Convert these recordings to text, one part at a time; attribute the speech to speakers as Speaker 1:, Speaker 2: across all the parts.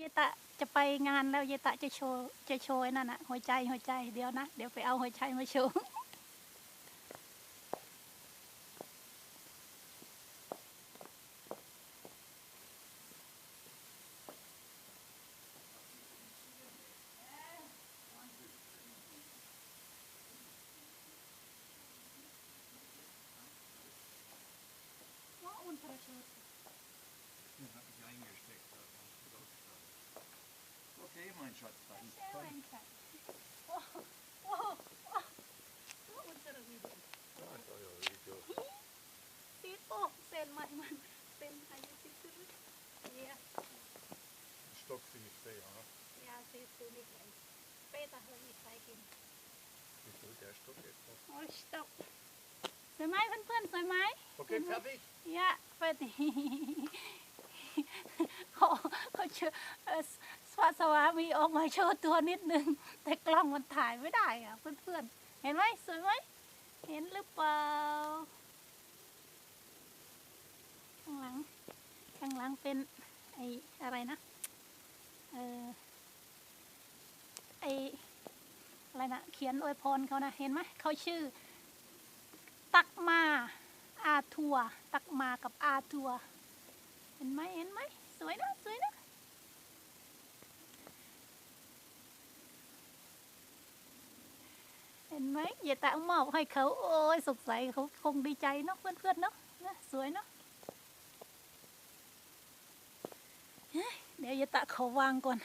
Speaker 1: เยตะจะไปงานแล้วเยตะจะโชว์จะโชว์นั่นน่ะหัวใจหัวใจเดี๋ยวนะ เดี๋ยวไปเอาหัวใจมาโชว์
Speaker 2: Den habe ich eingesteckt. Okay, mein Schatz, dann komm. Da ist euer Video.
Speaker 1: ซีดโอ้เส้นใหม่มันเป็นอายุซีดซื้อเยีย
Speaker 2: Den Stock finde ich sehr, ja.
Speaker 1: ยาซีดซื้อนิดหน่อยเป้ตะเฮมีใครกิน
Speaker 2: Wieso der Stock jetzt noch?
Speaker 1: โอ้ยสต็อปสวยไหมเพื่อนๆสวยไหม
Speaker 2: Okay, fertig?
Speaker 1: ยะเปิด เขาเขาเชื่อสวาสวามีออกมาโชว์ตัวนิดนึง แต่กล้องมันถ่ายไม่ได้อะเพื่อนๆ เห็นไหมสวยไหมเห็นหรือเปล่า ข้างหลัง ข้างหลังเป็นไออะไรนะ เออไออะไรนะ เขียนอวยพรเขานะ เห็นไหม เขาชื่อ ตักมาอาทัว ตักมากับอาทัว เห็นไหมเห็นไหม สวยนะ สวยนะ เห็นไหมอย่าตะมอบให้เขาโอ้ยสงสัยเขาคงดีใจเนาะเพื่อนๆเนาะนะสวยเนาะเดี๋ยวอย่าตะขอวางก่อน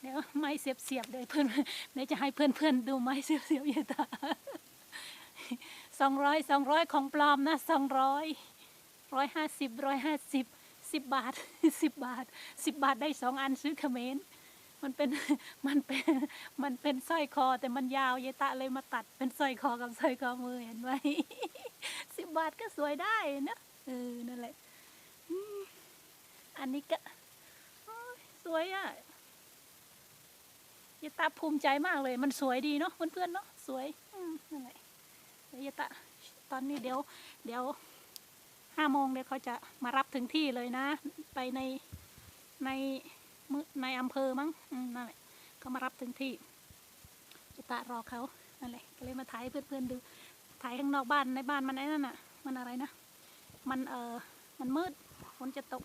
Speaker 1: เดี๋ยวไม้เสียบเสียบๆเดี๋ยวเพื่อนเดี๋ยวจะให้เพื่อนๆดูไม้เสียบเสียบๆอย่าตะสองร้อยสองร้อยของปลอมนะสองร้อยร้อยห้าสิบร้อยห้าสิบสิบบาทสิบบาทสิบบาทได้สองอันซื้อเขมร มันเป็นมันเป็นมันเป็นสร้อยคอ แต่มันยาวยายตะเลยมาตัดเป็นสร้อยคอกับสร้อยคอมือเห็นไหมสิบบาทก็สวยได้นะเออนั่นแหละอันนี้ก็สวยอะยายตาภูมิใจมากเลย มันสวยดีเนาะเพื่อนๆเนาะสวยนั่นแหละเยายตาตอนนี้เดี๋ยว เดี๋ยวห้าโมงเดี๋ยวเขาจะมารับถึงที่เลยนะ ไปในใน ในอำเภอมั้งนั่นแหละก็มารับถึงที่จะตารอเขานั่นแหละก็เลยมาถ่ายเพื่อนๆดูถ่ายข้างนอกบ้านในบ้านมันไอ้นั่นน่ะ มันอะไรนะมันเออมันมืดฝนจะตก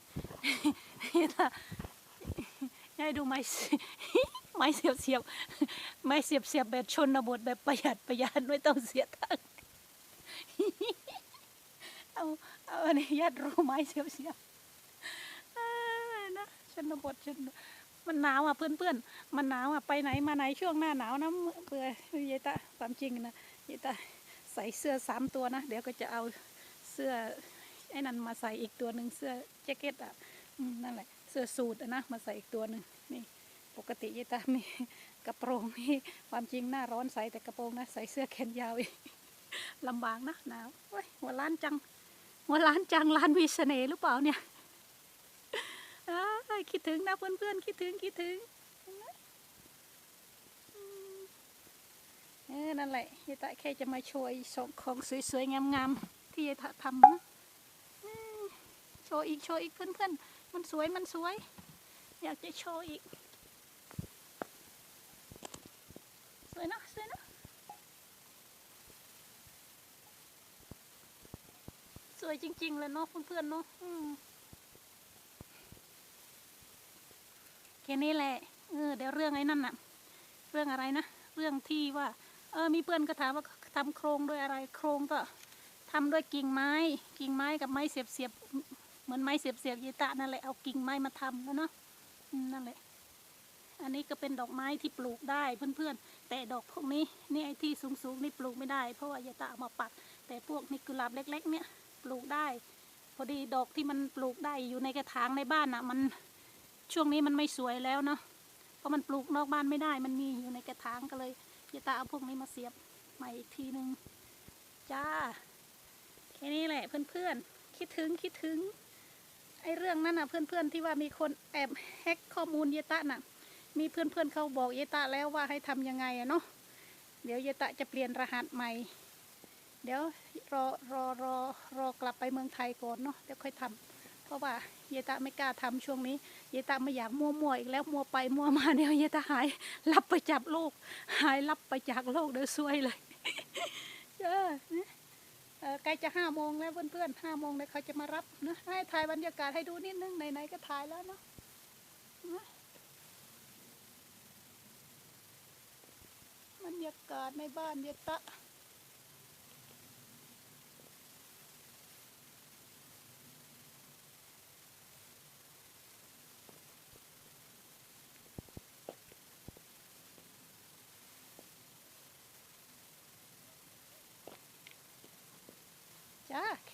Speaker 1: ให้ดูไม้ไม้เสียบเสียบไม้เสียบเสียบแบบชนบทแบบประหยัดประหยัดไม่ต้องเสียตังค์เอาเอาอันนี้ยัดรูไม้เสียบเสียบ ชนบทชนมันหนาวอะเพื่อนๆมันหนาวอะไปไหนมาไหนช่วงหน้าหนาวนะเบื่อยายตาความจริงนะยายตาใส่เสื้อสามตัวนะเดี๋ยวก็จะเอาเสื้อไอ้นั่นมาใส่อีกตัวหนึ่งเสื้อแจ็คเก็ตอะนั่นแหละเสื้อสูทอะนะมาใส่อีกตัวหนึ่งนี่ปกติยายตามีกระโปรงมีความจริงหน้าร้อนใส่แต่กระโปรงนะใส่เสื้อแขนยาวอีกลำบากนะหนาวว้ยหัวล้านจังหัวล้านจังล้านวีเสน่ห์หรือเปล่าเนี่ย คิดถึงนะเพื่อนๆคิดถึงคิดถึงเออนั่นแหละยายตะแค่จะมาโชว์สองของสวยๆงามๆที่ยายตะทำนะโชว์อีกโชว์อีกเพื่อนๆมันสวยมันสวย อยากจะโชว์อีกสวยนะสวยนะสวยจริงๆเลยเนาะเพื่อนๆเนาะอืม แค่นี้แหละเออเดี๋ยวเรื่องไอ้นั่นน่ะ เรื่องอะไรนะเรื่องที่ว่า เออมีเพื่อนก็ถามว่าทำโครงด้วยอะไร โครงก็ทำด้วยกิ่งไม้ กิ่งไม้กับไม้เสียบเสียบเหมือนไม้เสียบเสียบยีตะนั่นแหละเอากิ่งไม้มาทำแล้วเนาะนั่นแหละ อันนี้ก็เป็นดอกไม้ที่ปลูกได้เพื่อนๆ แต่ดอกพวกนี้นี่ไอ้ที่สูงๆนี่ปลูกไม่ได้ เพราะว่ายายตะเอามาปัด แต่พวกนี้กุหลาบเล็ก ๆ เนี่ยปลูกได้ พอดีดอกที่มันปลูกได้อยู่ในกระถางในบ้านอะ มัน ช่วงนี้มันไม่สวยแล้วเนาะเพราะมันปลูกนอกบ้านไม่ได้มันมีอยู่ในกระถางก็เลยยายตาเอาพวกนี้มาเสียบใหม่อีกทีหนึ่งจ้าแค่นี้แหละเพื่อนๆคิดถึงคิดถึงไอ้เรื่องนั้นน่ะเพื่อนๆที่ว่ามีคนแอบแฮกข้อมูลเยตะน่ะ มีเพื่อนๆเขาบอกเยตะแล้วว่าให้ทำยังไงอะเนาะเดี๋ยวเยตะจะเปลี่ยนรหัสใหม่ เดี๋ยวรอรอรอรอกลับไปเมืองไทยก่อนเนาะเดี๋ยวค่อยทำ ราะว่าเยตาไม่กล้าทำช่วงนี้ เยตาไม่อยากมัวมัวๆอีกแล้วมัวไปมัวมาเดี๋ยวเยตาหายรับไปจับโลก หายรับไปจากโลกเดี๋ยวซวยเลยเออใกล้จะห้าโมงแล้วเพื่อนๆห้าโมงเลยเขาจะมารับนะให้ถ่ายบรรยากาศให้ดูนิดนึงไหนๆก็ถ่ายแล้วเนาะนะบรรยากาศในบ้านเยตะ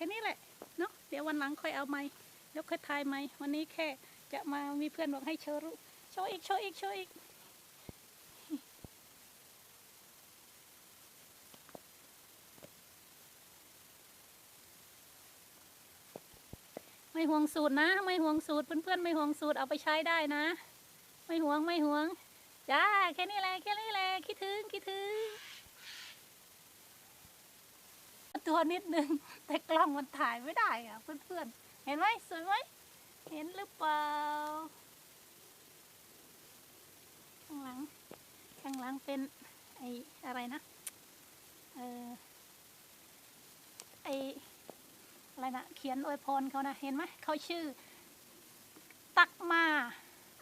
Speaker 1: ค่นี้แหละเนาะเดี๋ยววันหลังค่อยเอาไม้เดี๋ยวค่อยถ่ายไม้วันนี้แค่จะมามีเพื่อนบอกให้โชว์รูโชว์อีกโชว์อีกโชว์อีกไม่ห่วงสูตรนะ ไม่ห่วงสูตรเพื่อนๆไม่ห่วงสูตรเอาไปใช้ได้นะ ไม่ห่วงไม่ห่วงจ้าแค่นี้แหละแค่นี้แหละคิดถึงคิดถึง ตัวนิดนึง แต่กล้องมันถ่ายไม่ได้อะเพื่อนๆ เห็นไหมสวยไหมเห็นหรือเปล่า ข้างหลัง ข้างหลังเป็นไออะไรนะ เออไออะไรนะ เขียนอวยพรเขานะ เห็นไหม เขาชื่อ ตักมา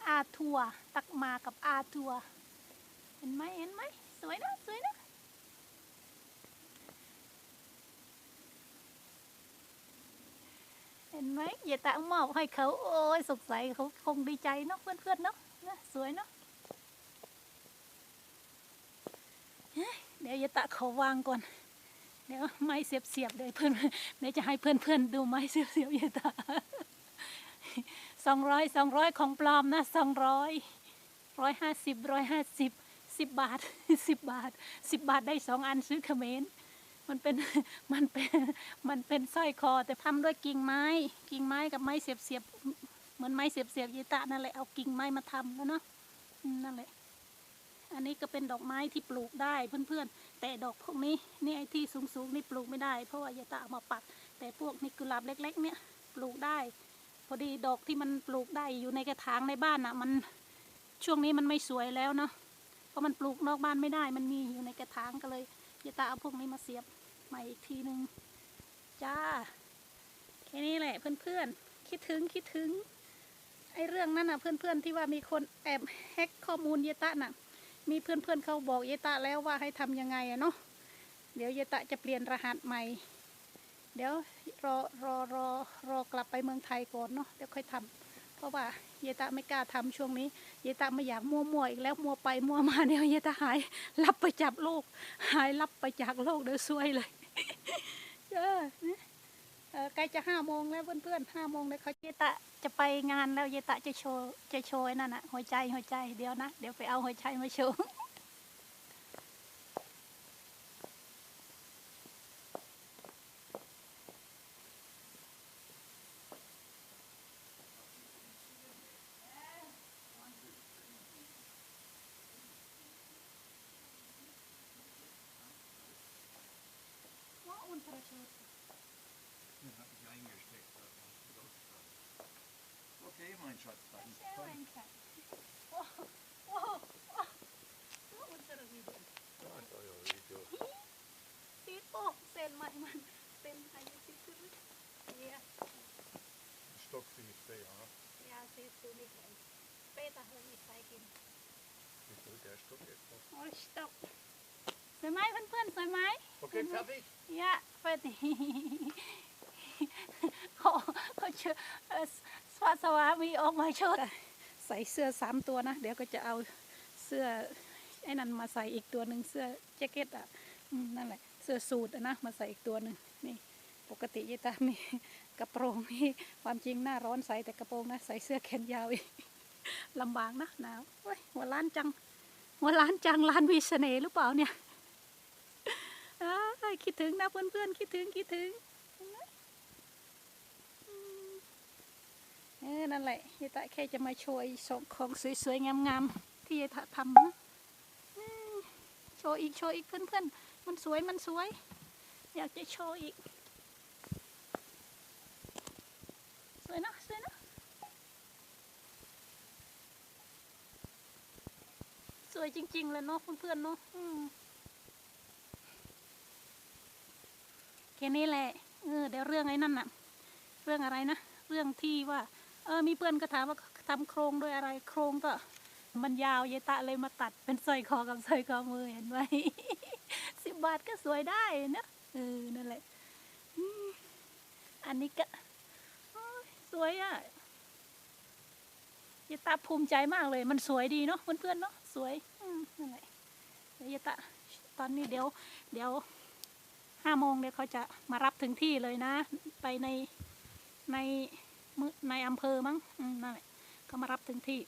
Speaker 1: อาทัว ตักมากับอาทัว เห็นไหมเห็นไหม สวยนะ สวยนะ เห็นไหมอย่าตะมอบให้เขาโอ้ยสงสัยเขาคงดีใจเนาะเพื่อนๆเนาะนะสวยเนาะเดี๋ยวอย่าตะขอวางก่อน เดี๋ยวไม้เสียบเสียบๆเดี๋ยเพื่อนเดี๋ยวจะให้เพื่อนๆดูไม้เสียบเสียบๆอย่าตะสองร้อยสองร้อยของปลอมนะสองร้อยร้อยห้าสิบร้อยห้าสิบสิบบาทสิบบาทสิบบาทได้สองอันซื้อเขมร มันเป็นมันเป็นมันเป็นสร้อยคอ แต่ทำด้วยกิ่งไม้ กิ่งไม้กับไม้เสียบเสียบเหมือนไม้เสียบเสียบยีตะนั่นแหละเอากิ่งไม้มาทำแล้วเนาะนั่นแหละ อันนี้ก็เป็นดอกไม้ที่ปลูกได้เพื่อนๆ แต่ดอกพวกนี้นี่ไอ้ที่สูงๆนี่ปลูกไม่ได้ เพราะว่ายาตะเอามาปัก แต่พวกนี้กุหลาบเล็ก ๆ เนี่ยปลูกได้ พอดีดอกที่มันปลูกได้อยู่ในกระถางในบ้านอะ มันช่วงนี้มันไม่สวยแล้วเนาะเพราะมันปลูกนอกบ้านไม่ได้ มันมีอยู่ในกระถางก็เลยยาตะเอาพวกนี้มาเสียบ ใหม่อีกทีหนึ่งจ้า แค่นี้แหละเพื่อนๆ คิดถึงคิดถึง ไอ้เรื่องนั้นน่ะเพื่อนๆที่ว่ามีคนแอบแฮ็กข้อมูลเยตะน่ะ มีเพื่อนๆเขาบอกเยตะแล้วว่าให้ทำยังไงอะเนาะ เดี๋ยวเยตะจะเปลี่ยนรหัสใหม่ เดี๋ยวรอรอรอรอกลับไปเมืองไทยก่อนเนาะ เดี๋ยวค่อยทำเพราะว่าเยตะไม่กล้าทำช่วงนี้ เยตะไม่อยากมัวมัวๆอีกแล้วมัวไปมัวมาเดี๋ยวเยตะหาย รับไปจับโลก หายรับไปจากโลกเดี๋ยวซวยเลย เออใกล้จะห้าโมงแล้วเพื่อนๆห้าโมงแล้วเขาเยตะจะไปงานแล้วเยตะจะโชว์จะโชว์นั่นน่ะหัวใจหัวใจเดี๋ยวนะ เดี๋ยวไปเอาหัวใจมาโชว์ ว่าอุ่นประชด
Speaker 2: Ja, heb ik eingesteckt. dat was dat. Oké, mijn schat. Dat is
Speaker 1: ใช่
Speaker 2: fijn.
Speaker 1: ค่ะโอ้โอ้โอ้อุ่นประวิด
Speaker 2: Ja, ik zal jou video.
Speaker 1: ซีโอ้เซนใหม่มันเซนอายุสิบคือเยีย
Speaker 2: Een stok vind ik twee, ja.
Speaker 1: ยาซีตูนิกเลยเปตาเฮอร์มีใครกิน
Speaker 2: Ik druk hij stok even op.
Speaker 1: โอ้ยสวยไหมเพื่อนๆสวยไหม
Speaker 2: Oké, fertig?
Speaker 1: ยะเปิดเขาเขาเชื่อเอ่อสวามีออกมาชดใส่เสื้อสามตัวนะ เดี๋ยวก็จะเอาเสื้อไอ้นั่นมาใส่อีกตัวหนึ่งเสื้อแจ็คเก็ตอะนั่นแหละ เสื้อสูทอะนะมาใส่อีกตัวหนึ่งนี่ปกติยายตามีกระโปรงนี่ความจริงหน้าร้อนใส่แต่กระโปรงนะใส่เสื้อแขนยาวอีกลำบากนะหนาวเฮ้ยหัวล้านจัง หัวล้านจังล้านวีเสน่ห์หรือเปล่าเนี่ยคิดถึงนะเพื่อนๆคิดถึงคิดถึงเห็นไหมอืมเออนั่นแหละยายตะแค่จะมาโชว์สองของสวยๆงามๆที่ยายตะทำนะโชว์อีกโชว์อีกเพื่อนๆมันสวยมันสวย อยากจะโชว์อีก สวยนะสวยนะสวยจริงๆเลยเนาะเพื่อนๆเนาะแค่นี้แหละเออเดี๋ยวเรื่องไอ้นั่นน่ะ เรื่องอะไรนะ เรื่องที่ว่า เออมีเพื่อนก็ถามว่าทำโครงด้วยอะไร โครงก็ มันยาวเยตะเลยมาตัดเป็นสร้อยคอกับสร้อยคอมือเห็นไหมสิบบาทก็สวยได้นะเออนั่นแหละอันนี้ก็สวยอะเยตะภูมิใจมากเลย มันสวยดีเนาะเพื่อนๆเนาะสวยนั่นแหละเยตะตอนนี้เดี๋ยว เดี๋ยวห้าโมงเดี๋ยวเขาจะมารับถึงที่เลยนะ ไปในใน ในอำเภอมั้งนั่นแหละเขามารับถึงที่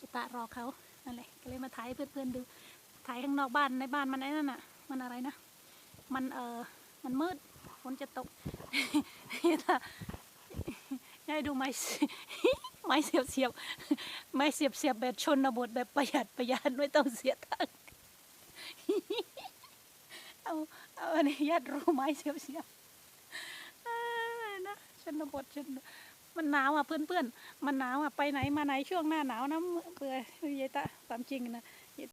Speaker 1: จะตารอเขานั่นแหละก็เลยมาถ่ายเพื่อนๆดูถ่ายข้างนอกบ้านในบ้านมันไอ้นั่นน่ะ มันอะไรนะ มันเออมันมืดฝนจะตกยายดูไม้เสียไม้เสียบเสียบไม้เสียบเสียบแบบชนบทแบบประหยัดประหยัดไม่ต้องเสียตังค์เอาเอาอันนี้ยัดรูไม้เสียบเสียบ ชนบทชนมันหนาวอะเพื่อนๆ มันหนาวอะไปไหนมาไหนช่วงหน้าหนาวนะเบื่อยายตะตามจริงนะ